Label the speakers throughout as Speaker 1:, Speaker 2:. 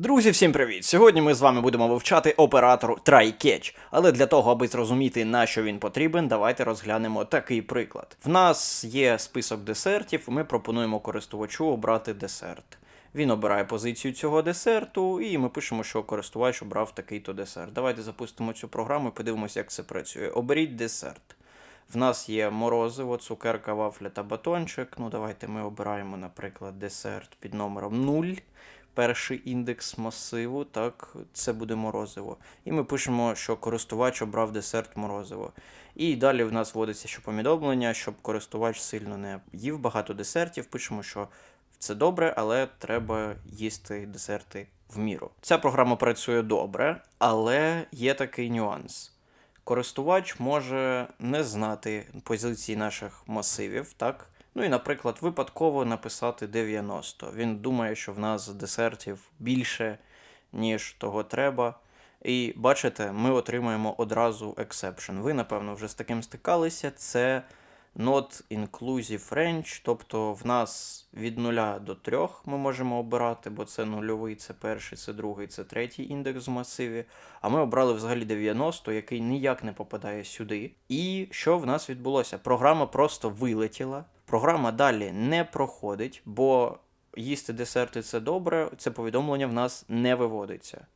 Speaker 1: Друзі, всім привіт! Сьогодні ми з вами будемо вивчати оператор try-catch. Але для того, аби зрозуміти, на що він потрібен, давайте розглянемо такий приклад. В нас є список десертів, ми пропонуємо користувачу обрати десерт. Він обирає позицію цього десерту, і ми пишемо, що користувач обрав такий-то десерт. Давайте запустимо цю програму і подивимося, як це працює. Оберіть десерт. В нас є морозиво, цукерка, вафля та батончик. Ну, давайте ми обираємо, наприклад, десерт під номером 0 перший індекс масиву, так, це буде морозиво. І ми пишемо, що користувач обрав десерт морозиво. І далі в нас вводиться ще повідомлення, щоб користувач сильно не їв багато десертів. Пишемо, що це добре, але треба їсти десерти в міру. Ця програма працює добре, але є такий нюанс. Користувач може не знати позиції наших масивів, так? Ну і, наприклад, випадково написати 90. Він думає, що в нас десертів більше, ніж того треба. І бачите, ми отримаємо одразу exception. Ви, напевно, вже з таким стикалися. Це not inclusive range, тобто в нас від 0 до 3 ми можемо обирати, бо це нульовий, це перший, це другий, це третій індекс в масиві. А ми обрали взагалі 90, який ніяк не попадає сюди. І що в нас відбулося? Програма просто вилетіла. Програма далі не проходить, бо їсти десерти це добре, це повідомлення в нас не виводиться.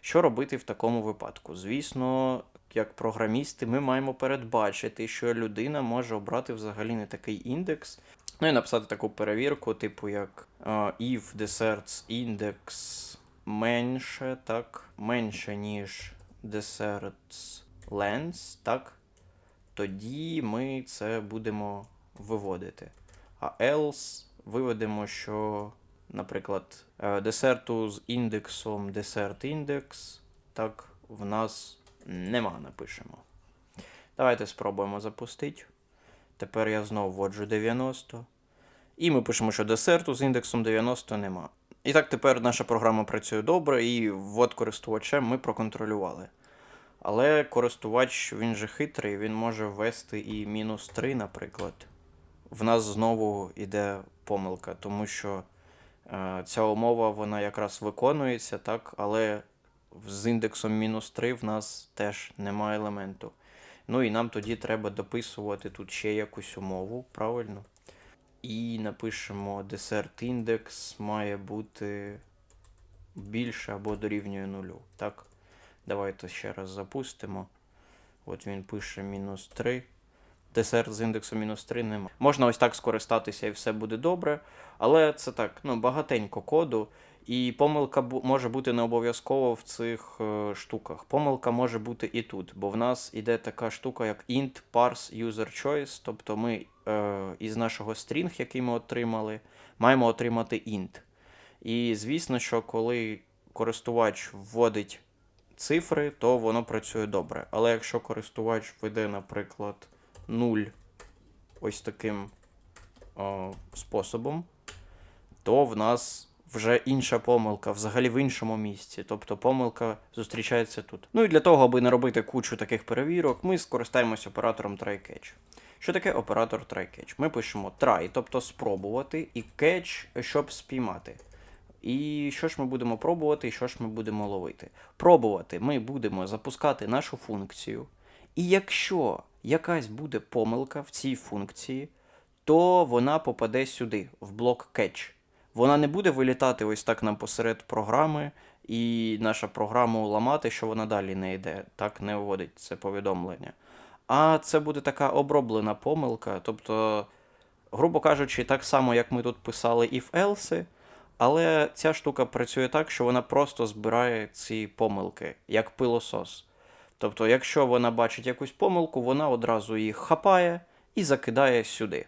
Speaker 1: Що робити в такому випадку? Звісно, як програмісти, ми маємо передбачити, що людина може обрати взагалі не такий індекс. Ну і написати таку перевірку, типу як е, if desserts index менше, так, менше, ніж desserts length, так, тоді ми це будемо виводити. А else виведемо, що, наприклад, е, десерту з індексом dessert index, так, в нас нема, напишемо. Давайте спробуємо запустити. Тепер я знову вводжу 90. І ми пишемо, що десерту з індексом 90 нема. І так тепер наша програма працює добре, і ввод користувачем ми проконтролювали. Але користувач, він же хитрий, він може ввести і мінус 3, наприклад. В нас знову йде помилка, тому що е, ця умова вона якраз виконується, так, але з індексом мінус 3 в нас теж немає елементу. Ну і нам тоді треба дописувати тут ще якусь умову, правильно? І напишемо десерт індекс має бути більше або дорівнює нулю. Так? Давайте ще раз запустимо. От він пише мінус 3. Десерт з індексом мінус 3 немає. Можна ось так скористатися і все буде добре. Але це так, ну, багатенько коду. І помилка може бути не обов'язково в цих е, штуках. Помилка може бути і тут, бо в нас іде така штука, як int parse user choice, тобто ми е, із нашого стрінг, який ми отримали, маємо отримати int. І звісно, що коли користувач вводить цифри, то воно працює добре. Але якщо користувач введе, наприклад, 0 ось таким о, способом, то в нас вже інша помилка, взагалі в іншому місці. Тобто помилка зустрічається тут. Ну і для того, аби не робити кучу таких перевірок, ми скористаємось оператором try-catch. Що таке оператор try-catch? Ми пишемо try, тобто спробувати, і catch, щоб спіймати. І що ж ми будемо пробувати, і що ж ми будемо ловити? Пробувати ми будемо запускати нашу функцію. І якщо якась буде помилка в цій функції, то вона попаде сюди, в блок catch. Вона не буде вилітати ось так нам посеред програми, і наша програму ламати, що вона далі не йде, так не вводить це повідомлення. А це буде така оброблена помилка, тобто, грубо кажучи, так само, як ми тут писали if-else, але ця штука працює так, що вона просто збирає ці помилки, як пилосос. Тобто, якщо вона бачить якусь помилку, вона одразу їх хапає і закидає сюди.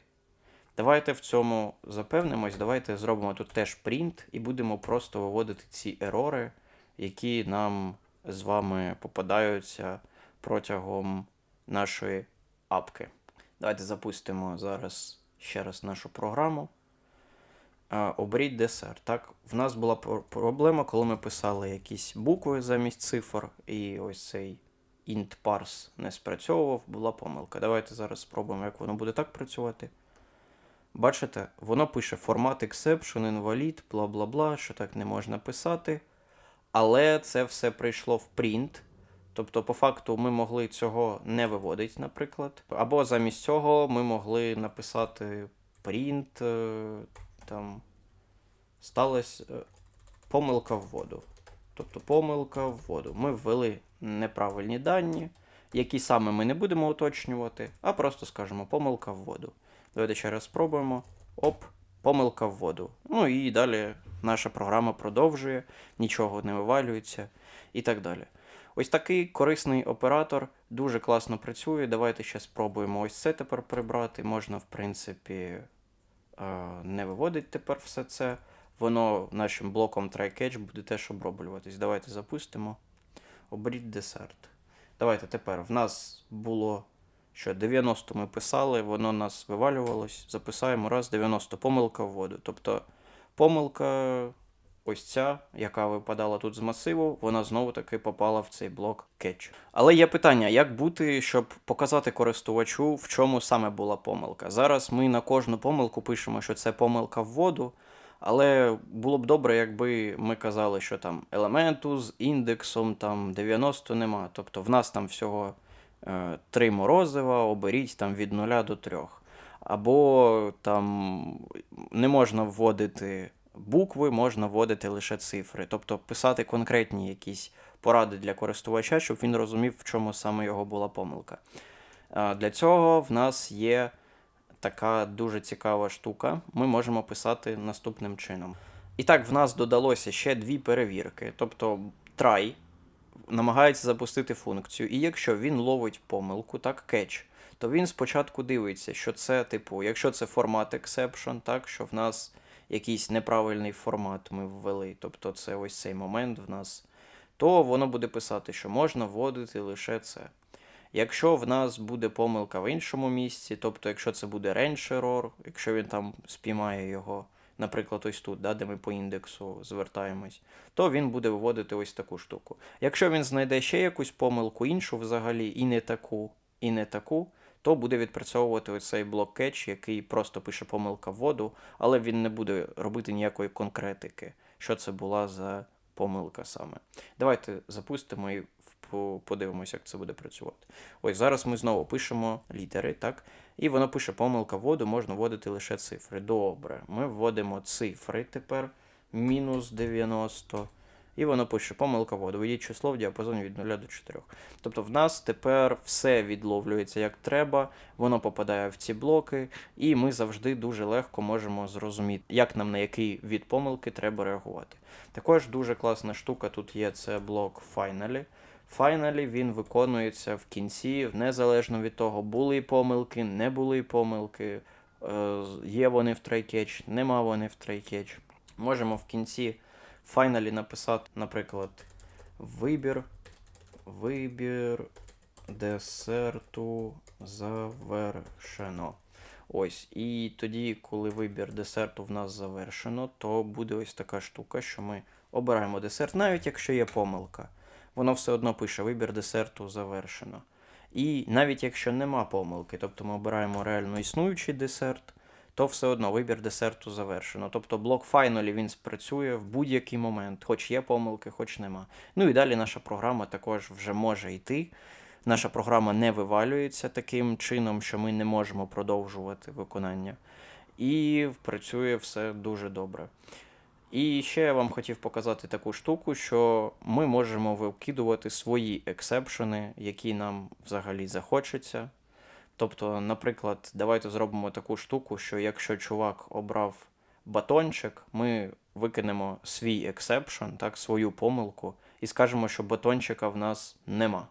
Speaker 1: Давайте в цьому запевнимось, давайте зробимо тут теж print і будемо просто виводити ці ерори, які нам з вами попадаються протягом нашої апки. Давайте запустимо зараз ще раз нашу програму. Оберіть десерт. Так, в нас була проблема, коли ми писали якісь букви замість цифр, і ось цей int parse не спрацьовував, була помилка. Давайте зараз спробуємо, як воно буде так працювати. Бачите, воно пише формат exception, invalid, бла бла бла, що так не можна писати. Але це все прийшло в print. Тобто, по факту, ми могли цього не виводити, наприклад. Або замість цього ми могли написати print, е, там сталася е, помилка в воду. Тобто помилка в воду. Ми ввели неправильні дані, які саме ми не будемо уточнювати, а просто скажемо помилка в воду. Давайте ще раз спробуємо. Оп, помилка в воду. Ну і далі наша програма продовжує, нічого не вивалюється і так далі. Ось такий корисний оператор дуже класно працює. Давайте ще спробуємо ось це тепер прибрати. Можна, в принципі, е, не виводить тепер все це. Воно нашим блоком try-catch буде теж оброблюватись. Давайте запустимо. Оберіть десерт. Давайте тепер. В нас було що 90 ми писали, воно нас вивалювалось. Записаємо раз 90 помилка в воду. Тобто помилка ось ця, яка випадала тут з масиву, вона знову таки попала в цей блок catch. Але є питання, як бути, щоб показати користувачу, в чому саме була помилка. Зараз ми на кожну помилку пишемо, що це помилка в воду. Але було б добре, якби ми казали, що там елементу з індексом там 90 нема. Тобто в нас там всього е, 3 морозива, оберіть там від 0 до 3. Або там не можна вводити букви, можна вводити лише цифри. Тобто писати конкретні якісь поради для користувача, щоб він розумів, в чому саме його була помилка. Е, Для цього в нас є така дуже цікава штука. Ми можемо писати наступним чином. І так, в нас додалося ще дві перевірки. Тобто try намагається запустити функцію, і якщо він ловить помилку, так, catch, то він спочатку дивиться, що це, типу, якщо це формат exception, так, що в нас якийсь неправильний формат ми ввели, тобто це ось цей момент в нас, то воно буде писати, що можна вводити лише це. Якщо в нас буде помилка в іншому місці, тобто якщо це буде range якщо він там спіймає його, наприклад, ось тут, да, де ми по індексу звертаємось, то він буде виводити ось таку штуку. Якщо він знайде ще якусь помилку іншу взагалі, і не таку, і не таку, то буде відпрацьовувати оцей блок catch, який просто пише помилка в воду, але він не буде робити ніякої конкретики, що це була за помилка саме. Давайте запустимо і по- подивимося, як це буде працювати. Ось зараз ми знову пишемо літери, так? І воно пише помилка воду, можна вводити лише цифри. Добре, ми вводимо цифри тепер мінус 90. І воно пише помилка воду. Введіть число в діапазоні від 0 до 4. Тобто в нас тепер все відловлюється як треба, воно попадає в ці блоки, і ми завжди дуже легко можемо зрозуміти, як нам на який від помилки треба реагувати. Також дуже класна штука тут є це блок Finally. Finally він виконується в кінці, незалежно від того, були помилки, не були помилки, е, є вони в try-catch, нема вони в try-catch. Можемо в кінці Finally написати, наприклад, вибір, вибір десерту завершено. Ось, і тоді, коли вибір десерту в нас завершено, то буде ось така штука, що ми обираємо десерт, навіть якщо є помилка. Воно все одно пише вибір десерту завершено. І навіть якщо нема помилки, тобто ми обираємо реально існуючий десерт, то все одно вибір десерту завершено. Тобто блок Finally він спрацює в будь-який момент, хоч є помилки, хоч нема. Ну і далі наша програма також вже може йти. Наша програма не вивалюється таким чином, що ми не можемо продовжувати виконання. І працює все дуже добре. І ще я вам хотів показати таку штуку, що ми можемо викидувати свої ексепшени, які нам взагалі захочеться. Тобто, наприклад, давайте зробимо таку штуку, що якщо чувак обрав батончик, ми викинемо свій ексепшн, так, свою помилку, і скажемо, що батончика в нас нема.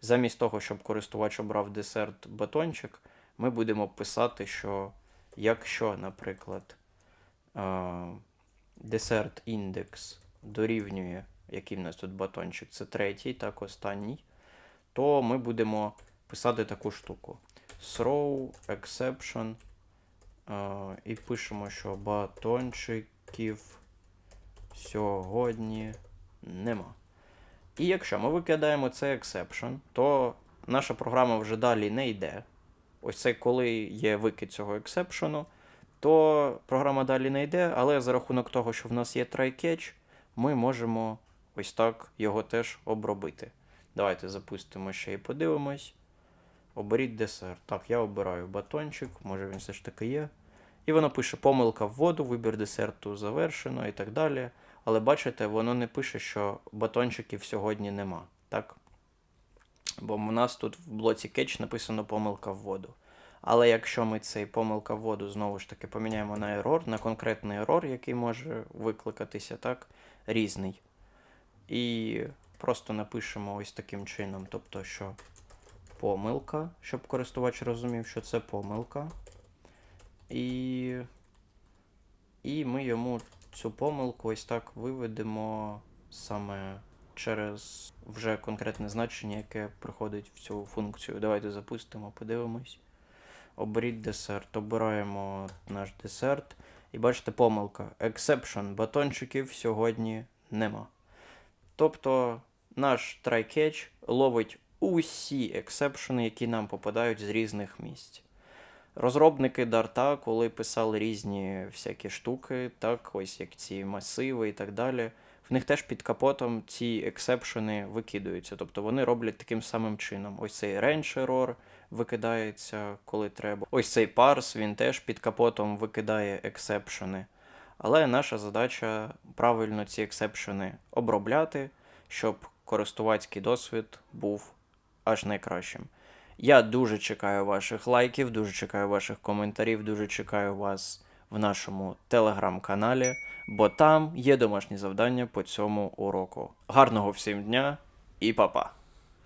Speaker 1: Замість того, щоб користувач обрав десерт батончик, ми будемо писати, що якщо, наприклад, е, десерт індекс дорівнює, який в нас тут батончик, це третій, так, останній, то ми будемо писати таку штуку. Throw exception. е, і пишемо, що батончиків сьогодні нема. І якщо ми викидаємо цей exception, то наша програма вже далі не йде. Ось це коли є викид цього ексепшену, то програма далі не йде, але за рахунок того, що в нас є try-catch, ми можемо ось так його теж обробити. Давайте запустимо ще і подивимось. Оберіть десерт. Так, я обираю батончик, може він все ж таки є. І воно пише помилка в воду, вибір десерту завершено і так далі. Але бачите, воно не пише, що батончиків сьогодні нема. Так? Бо в нас тут в блоці кетч написано помилка в воду. Але якщо ми цей помилка в воду знову ж таки поміняємо на ерор, на конкретний ерор, який може викликатися, так, різний. І просто напишемо ось таким чином, тобто, що помилка, щоб користувач розумів, що це помилка. І, і ми йому цю помилку ось так виведемо саме через вже конкретне значення, яке приходить в цю функцію. Давайте запустимо, подивимось. Оберіть десерт. Обираємо наш десерт. І бачите, помилка. Exception. Батончиків сьогодні нема. Тобто наш try-catch ловить усі ексепшени, які нам попадають з різних місць. Розробники Дарта, коли писали різні всякі штуки, так, ось як ці масиви і так далі, в них теж під капотом ці ексепшени викидаються. Тобто вони роблять таким самим чином. Ось цей range error викидається, коли треба. Ось цей парс, він теж під капотом викидає ексепшени. Але наша задача правильно ці ексепшени обробляти, щоб користувацький досвід був аж найкращим. Я дуже чекаю ваших лайків, дуже чекаю ваших коментарів, дуже чекаю вас в нашому телеграм-каналі, бо там є домашні завдання по цьому уроку. Гарного всім дня і па-па!